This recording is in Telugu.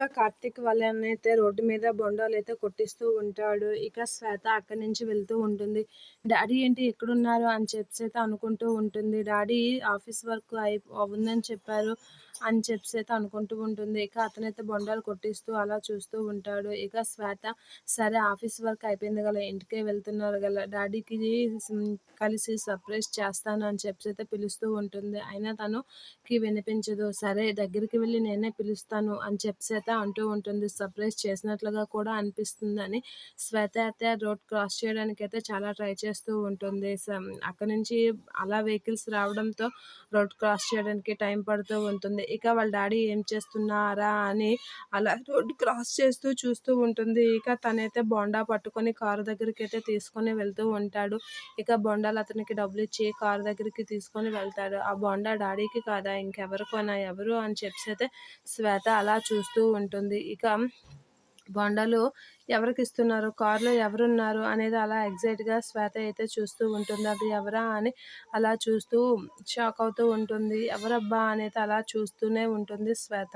ఇక కార్తీక్ వాళ్ళనైతే రోడ్డు మీద బొండాలు అయితే కొట్టిస్తూ ఉంటాడు. ఇక శ్వేత అక్కడి నుంచి వెళ్తూ ఉంటుంది. డాడీ ఏంటి ఎక్కడున్నారు? అని చెప్పి అయితే అనుకుంటూ ఉంటుంది. డాడీ ఆఫీస్ వర్క్ అయి ఉందని చెప్పారు అని చెప్పి అయితే అనుకుంటూ ఉంటుంది. ఇక అతనైతే బొండాలు కొట్టిస్తూ అలా చూస్తూ ఉంటాడు. ఇక శ్వేత సరే ఆఫీస్ వర్క్ అయిపోయింది కదా ఇంటికే వెళ్తున్నారు కదా డాడీకి కలిసి సర్ప్రైజ్ చేస్తాను అని చెప్పి అయితే పిలుస్తూ ఉంటుంది. అయినా తనుకి వినిపించదు. సరే దగ్గరికి వెళ్ళి నేనే పిలుస్తాను అని చెప్పి శ్వేత అంటూ ఉంటుంది. సర్ప్రైజ్ చేసినట్లుగా కూడా అనిపిస్తుంది అని శ్వేత అయితే రోడ్ క్రాస్ చేయడానికి అయితే చాలా ట్రై చేస్తూ ఉంటుంది. అక్కడ నుంచి అలా వెహికల్స్ రావడంతో రోడ్ క్రాస్ చేయడానికి టైం పడుతూ ఉంటుంది. ఇక వాళ్ళ డాడీ ఏం చేస్తున్నారా అని అలా రోడ్డు క్రాస్ చేస్తూ చూస్తూ ఉంటుంది. ఇక తనైతే బోండా పట్టుకొని కారు దగ్గరికి అయితే తీసుకొని వెళ్తూ ఉంటాడు. ఇక బొండాలు అతనికి డబ్బులు ఇచ్చి కారు దగ్గరికి తీసుకొని వెళ్తాడు. ఆ బోండా డాడీకి కాదా ఇంకెవరికోనా ఎవరు అని చెప్పి అయితే శ్వేత అలా చూస్తూ ఉంటుంది. ఇక బొండాలు ఎవరికి ఇస్తున్నారు కారులో ఎవరున్నారు అనేది అలా ఎగ్జైట్గా శ్వేత అయితే చూస్తూ ఉంటుంది. అది ఎవరా అని అలా చూస్తూ షాక్ అవుతూ ఉంటుంది. ఎవరబ్బా అనేది అలా చూస్తూనే ఉంటుంది శ్వేత.